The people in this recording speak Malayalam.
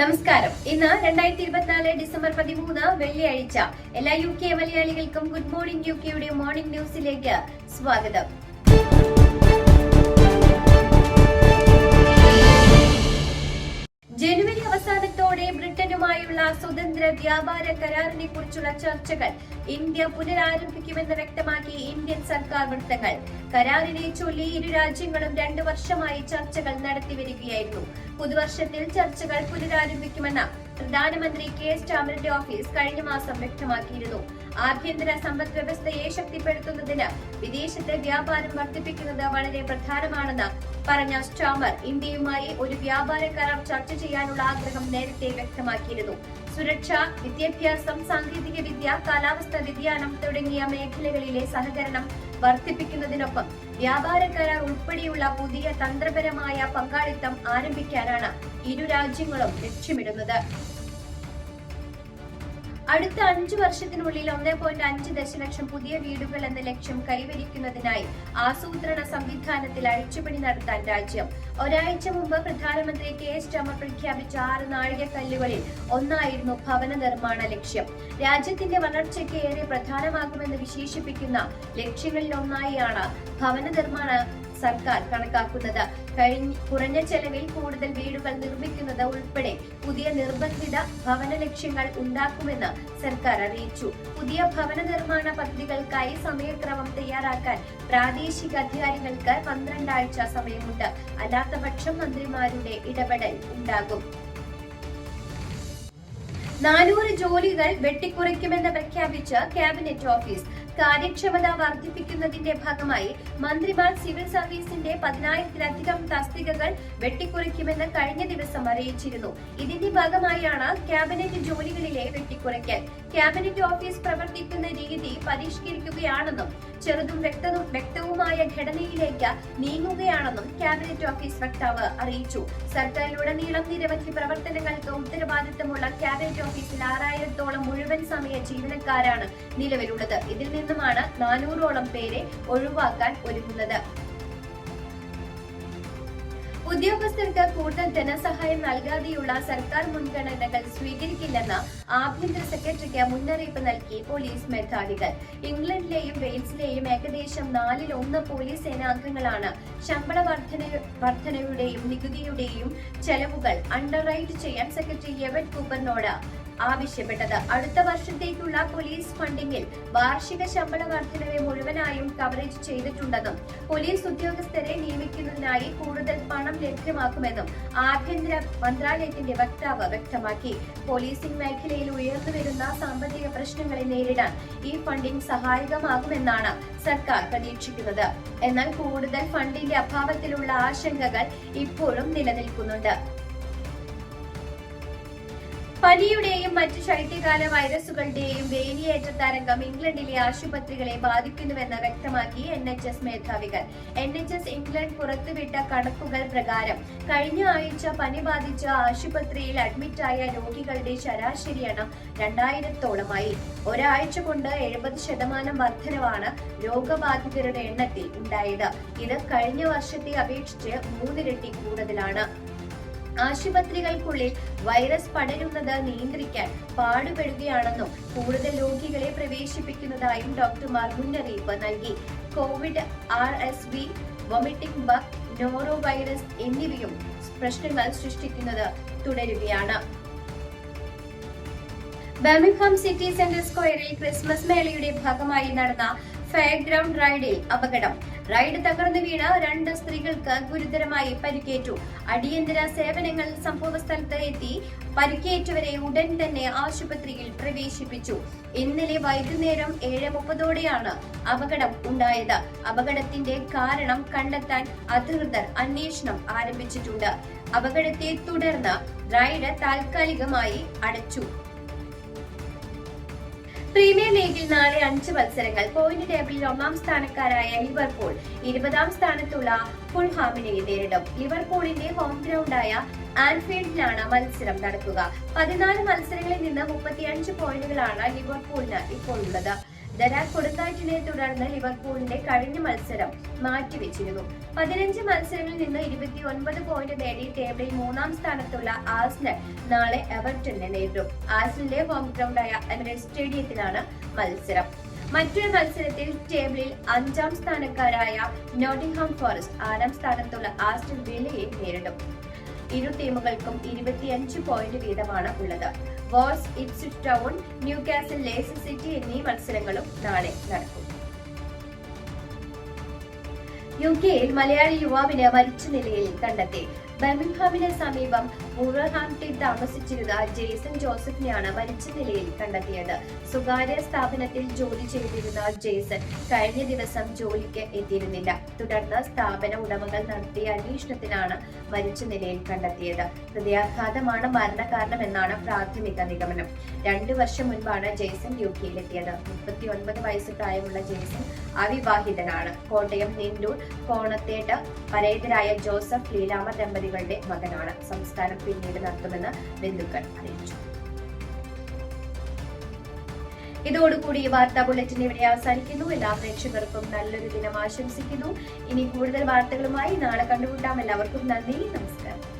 നമസ്കാരം. ഇന്ന് രണ്ടായിരത്തി ഇരുപത്തിനാല് ഡിസംബർ പതിമൂന്ന് വെള്ളിയാഴ്ച. എല്ലാ യു കെ മലയാളികൾക്കും ഗുഡ് മോർണിംഗ് യു കെയുടെ മോർണിംഗ് ന്യൂസിലേക്ക് സ്വാഗതം. സ്വതന്ത്ര വ്യാപാര കരാറിനെ കുറിച്ചുള്ള ചർച്ചകൾ. ഇന്ത്യ പുനരാരംഭിക്കുമെന്ന് വ്യക്തമാക്കി ഇന്ത്യൻ സർക്കാർ വൃത്തങ്ങൾ. കരാറിനെ ചൊല്ലി ഇരു രാജ്യങ്ങളും രണ്ടു വർഷമായി ചർച്ചകൾ നടത്തിവരികയായിരുന്നു പുതുവർഷത്തിൽ ചർച്ചകൾ പുനരാരംഭിക്കുമെന്ന് പ്രധാനമന്ത്രി കെ സ്റ്റാമറിന്റെ ഓഫീസ് കഴിഞ്ഞ മാസം വ്യക്തമാക്കിയിരുന്നു. ആഭ്യന്തര സമ്പദ് വ്യവസ്ഥയെ ശക്തിപ്പെടുത്തുന്നതിന് വിദേശത്തെ വ്യാപാരം വർദ്ധിപ്പിക്കുന്നത് വളരെ പ്രധാനമാണെന്ന് പറഞ്ഞ സ്റ്റാമർ. ഇന്ത്യയുമായി ഒരു വ്യാപാര കരാർ ചർച്ച ചെയ്യാനുള്ള ആഗ്രഹം നേരത്തെ വ്യക്തമാക്കിയിരുന്നു. സുരക്ഷ വിദ്യാഭ്യാസം സാങ്കേതിക വിദ്യ കാലാവസ്ഥ വ്യതിയാനം തുടങ്ങിയ മേഖലകളിലെ സഹകരണം വർദ്ധിപ്പിക്കുന്നതിനൊപ്പം വ്യാപാര കരാർ ഉൾപ്പെടെയുള്ള പുതിയ തന്ത്രപരമായ പങ്കാളിത്തം ആരംഭിക്കാനാണ് ഇരു രാജ്യങ്ങളും ലക്ഷ്യമിടുന്നത്. അടുത്ത അഞ്ചു വർഷത്തിനുള്ളിൽ ഒന്നേ പോയിന്റ് അഞ്ച് ദശലക്ഷം പുതിയ വീടുകൾ എന്ന ലക്ഷ്യം കൈവരിക്കുന്നതിനായി ആസൂത്രണ സംവിധാനത്തിൽ അഴിച്ചുപണി നടത്താൻ രാജ്യം. ഒരാഴ്ച മുമ്പ് പ്രധാനമന്ത്രി കെ എസ് രമ പ്രഖ്യാപിച്ച ആറ് നാഴികക്കല്ലുകളിൽ ഒന്നായിരുന്നു ഭവന നിർമ്മാണ ലക്ഷ്യം. രാജ്യത്തിന്റെ വളർച്ചയ്ക്ക് ഏറെ പ്രധാനമാകുമെന്ന് വിശേഷിപ്പിക്കുന്ന ലക്ഷ്യങ്ങളിൽ ഒന്നായാണ് ഭവന നിർമ്മാണ സർക്കാർ കണക്കാക്കുന്നത്. കഴിഞ്ഞ കുറഞ്ഞ ചെലവിൽ കൂടുതൽ വീടുകൾ നിർമ്മിക്കുന്നത് ഉൾപ്പെടെ പുതിയ നിർബന്ധിത ഭവന ലക്ഷ്യങ്ങൾ ഉണ്ടാക്കുമെന്ന് സർക്കാർ അറിയിച്ചു. പുതിയ ഭവന നിർമ്മാണ പദ്ധതികൾക്കായി സമയക്രമം തയ്യാറാക്കാൻ പ്രാദേശിക അധികാരികൾക്ക് പന്ത്രണ്ടാഴ്ച സമയമുണ്ട്. അല്ലാത്തപക്ഷം മന്ത്രിമാരുടെ ഇടപെടൽ ഉണ്ടാകും. ജോലികൾ വെട്ടിക്കുറയ്ക്കുമെന്ന് പ്രഖ്യാപിച്ച് ക്യാബിനറ്റ് ഓഫീസ് കാര്യക്ഷമത വർദ്ധിപ്പിക്കുന്നതിന്റെ ഭാഗമായി മന്ത്രിമാർ സിവിൽ സർവീസിന്റെ പതിനായിരത്തിലധികം തസ്തികകൾ വെട്ടിക്കുറയ്ക്കുമെന്ന് കഴിഞ്ഞ ദിവസം അറിയിച്ചിരുന്നു. ഇതിന്റെ ഭാഗമായാണ് ക്യാബിനറ്റ് ജോലികളിലെ വെട്ടിക്കുറയ്ക്കൽ. ക്യാബിനറ്റ് ഓഫീസ് പ്രവർത്തിക്കുന്ന രീതി പരിഷ്കരിക്കുകയാണെന്നും ചെറുതും വ്യക്തവും വ്യക്തവുമായ ഘടനയിലേക്ക് നീങ്ങുകയാണെന്നും ക്യാബിനറ്റ് ഓഫീസ് വക്താവ് അറിയിച്ചു. സർക്കാരിലുടനീളം നിരവധി പ്രവർത്തനങ്ങൾക്ക് ഉത്തരവാദിത്തമുള്ള ക്യാബിനറ്റ് ഓഫീസിൽ ആറായിരത്തോളം മുഴുവൻ സമയ ജീവനക്കാരാണ് നിലവിലുള്ളത്. ഇതിൽ നിന്നുമാണ് നാനൂറോളം പേരെ ഒഴിവാക്കാൻ ഒരുങ്ങുന്നത്. ഉദ്യോഗസ്ഥർക്ക് കൂടുതൽ ധനസഹായം നൽകാതെയുള്ള സർക്കാർ മുൻഗണനകൾ സ്വീകരിക്കില്ലെന്ന് ആഭ്യന്തര സെക്രട്ടറിക്ക് മുന്നറിയിപ്പ് നൽകി പോലീസ് മേധാവികൾ. ഇംഗ്ലണ്ടിലെയും വെയിൽസിലെയും ഏകദേശം നാലിൽ ഒന്ന് പോലീസ് സേനാംഗങ്ങളാണ് ശമ്പള വർധന വർധനയുടെയും നികുതിയുടെയും ചെലവുകൾ അണ്ടർ റൈറ്റ് ചെയ്യാൻ സെക്രട്ടറി യെവൻ കൂപ്പറിനോട് ആവശ്യപ്പെട്ടത്. അടുത്ത വർഷത്തേക്കുള്ള പോലീസ് ഫണ്ടിംഗിൽ വാർഷിക ശമ്പള വർധനവ് മുഴുവനായും കവറേജ് ചെയ്തിട്ടുണ്ടെന്നും പോലീസ് ഉദ്യോഗസ്ഥരെ നിയമിക്കുന്നതിനായി കൂടുതൽ പണം ലഭ്യമാക്കുമെന്നും ആഭ്യന്തര മന്ത്രാലയത്തിന്റെ വക്താവ് വ്യക്തമാക്കി. പോലീസിംഗ് മേഖലയിൽ ഉയർന്നുവരുന്ന സാമ്പത്തിക പ്രശ്നങ്ങളെ നേരിടാൻ ഈ ഫണ്ടിംഗ് സഹായകമാകുമെന്നാണ് സർക്കാർ പ്രതീക്ഷിക്കുന്നത്. എന്നാൽ കൂടുതൽ ഫണ്ടിന്റെ അഭാവത്തിലുള്ള ആശങ്കകൾ ഇപ്പോഴും നിലനിൽക്കുന്നുണ്ട്. പനിയുടെയും മറ്റ് ശൈത്യകാല വൈറസുകളുടെയും വേലിയേറ്റ തരംഗം ഇംഗ്ലണ്ടിലെ ആശുപത്രികളെ ബാധിക്കുന്നുവെന്ന് വ്യക്തമാക്കി എൻ എച്ച് എസ് മേധാവികൾ. എൻ എച്ച് എസ് ഇംഗ്ലണ്ട് പുറത്തുവിട്ട കണക്കുകൾ പ്രകാരം കഴിഞ്ഞ ആഴ്ച പനി ബാധിച്ച ആശുപത്രിയിൽ അഡ്മിറ്റായ രോഗികളുടെ ശരാശരി എണ്ണം രണ്ടായിരത്തോളമായി. ഒരാഴ്ച കൊണ്ട് എഴുപത് ശതമാനം വർധനവാണ് രോഗബാധിതരുടെ എണ്ണത്തിൽ ഉണ്ടായത്. ഇത് കഴിഞ്ഞ വർഷത്തെ അപേക്ഷിച്ച് മൂന്നിരട്ടി കൂടുതലാണ്. ആശുപത്രികൾക്കുള്ളിൽ വൈറസ് പടരുന്നത് നിയന്ത്രിക്കാൻ പാടുപെടുകയാണെന്നും കൂടുതൽ രോഗികളെ പ്രവേശിപ്പിക്കുന്നതായും ഡോക്ടർമാർ മുന്നറിയിപ്പ് നൽകി. Covid R S V vomiting bug norovirus എന്നിവയും പ്രശ്നങ്ങൾ സൃഷ്ടിക്കുന്നത് തുടരുകയാണ്. ബർമിംഗ്ഹാം സിറ്റി സെന്റർ സ്ക്വയറിൽ ക്രിസ്മസ് മേളയുടെ ഭാഗമായി നടന്ന ഫെയർ ഗ്രൗണ്ട് റൈഡിൽ അപകടം. റൈഡ് തകർന്നു വീണ രണ്ട് സ്ത്രീകൾക്ക് ഗുരുതരമായി പരിക്കേറ്റു. അടിയന്തര സേവനങ്ങൾ സംഭവ സ്ഥലത്ത് എത്തി പരിക്കേറ്റവരെ ഉടൻ തന്നെ ആശുപത്രിയിൽ പ്രവേശിപ്പിച്ചു. ഇന്നലെ വൈകുന്നേരം ഏഴ് മുപ്പതോടെയാണ് അപകടം ഉണ്ടായത്. അപകടത്തിന്റെ കാരണം കണ്ടെത്താൻ അധികൃതർ അന്വേഷണം ആരംഭിച്ചിട്ടുണ്ട്. അപകടത്തെ തുടർന്ന് റൈഡ് താൽക്കാലികമായി അടച്ചു. പ്രീമിയർ ലീഗിൽ നാളെ അഞ്ച് മത്സരങ്ങൾ. പോയിന്റ് ടേബിളിൽ ഒന്നാം സ്ഥാനക്കാരായ ലിവർപൂൾ ഇരുപതാം സ്ഥാനത്തുള്ള ഫുൾഹാമിനെ നേരിടും. ലിവർപൂളിന്റെ ഹോം ഗ്രൗണ്ടായ ആൻഫീൽഡിലാണ് മത്സരം നടക്കുക. പതിനാല് മത്സരങ്ങളിൽ നിന്ന് മുപ്പത്തിയഞ്ച് പോയിന്റുകളാണ് ലിവർപൂളിന് ഇപ്പോൾ ഉള്ളത് ദരാ കൊടുങ്കാറ്റിനെ തുടർന്ന് ലിവർപൂളിന്റെ കഴിഞ്ഞ മത്സരം മാറ്റിവെച്ചിരുന്നു. പതിനഞ്ച് മത്സരങ്ങളിൽ നിന്ന് ഇരുപത്തി ഒൻപത് പോയിന്റ് നേടി ടേബിളിൽ മൂന്നാം സ്ഥാനത്തുള്ള ആസ്നൽ നാളെ എവർട്ടനെ നേരിടും. ആസ്നലിന്റെ ഹോം ഗ്രൗണ്ടായ എമിറേറ്റ് സ്റ്റേഡിയത്തിലാണ് മത്സരം. മറ്റൊരു മത്സരത്തിൽ ടേബിളിൽ അഞ്ചാം സ്ഥാനക്കാരായ നോട്ടിംഗ്ഹാം ഫോറസ്റ്റ് ആറാം സ്ഥാനത്തുള്ള ആസ്റ്റൺ വില്ലയെ നേരിടും. ഇരു ടീമുകൾക്കും ഇരുപത്തിയഞ്ച് പോയിന്റ് വീതമാണ് ഉള്ളത്. Wolves Ipswich Town Newcastle Leicester City എന്നീ മത്സരങ്ങളും നാളെ നടക്കും. യു കെയിൽ മലയാളി യുവാവിനെ മരിച്ച നിലയിൽ കണ്ടെത്തി. ബർമിംഗ്ഹാമിന് സമീപം വൂവർഹാംപ്റ്റിൽ താമസിച്ചിരുന്ന ജെയ്സൺ ജോസഫിനെയാണ് മരിച്ച നിലയിൽ കണ്ടെത്തിയത്. സ്വകാര്യ സ്ഥാപനത്തിൽ ജോലി ചെയ്തിരുന്ന ജെയ്സൺ കഴിഞ്ഞ ദിവസം ജോലിക്ക് എത്തിയിരുന്നില്ല. തുടർന്ന് സ്ഥാപന ഉടമകൾ നടത്തിയ അന്വേഷണത്തിലാണ് മരിച്ച നിലയിൽ കണ്ടെത്തിയത്. ഹൃദയാഘാതമാണ് മരണകാരണമെന്നാണ് പ്രാഥമിക നിഗമനം. രണ്ടു വർഷം മുൻപാണ് ജെയ്സൺ യു കെയിലെത്തിയത് മുപ്പത്തി ഒൻപത് വയസ്സ് പ്രായമുള്ള ജെയ്സൺ അവിവാഹിതനാണ്. കോട്ടയം നെല്ലൂർ കോണത്തേട്ട് പരേതരായ ജോസഫ് ലീലാമ ദമ്പതികളുടെ മകനാണ്. സംസ്കാരം പിന്നീട് നടത്തുമെന്ന് ബന്ധുക്കൾ അറിയിച്ചു. ഇതോടുകൂടി ഈ വാർത്താ ബുള്ളറ്റിൻ ഇവിടെ അവസാനിക്കുന്നു. എല്ലാ പ്രേക്ഷകർക്കും നല്ലൊരു ദിനം ആശംസിക്കുന്നു. ഇനി കൂടുതൽ വാർത്തകളുമായി നാളെ കണ്ടുമുട്ടാം. എല്ലാവർക്കും നന്ദി. നമസ്കാരം.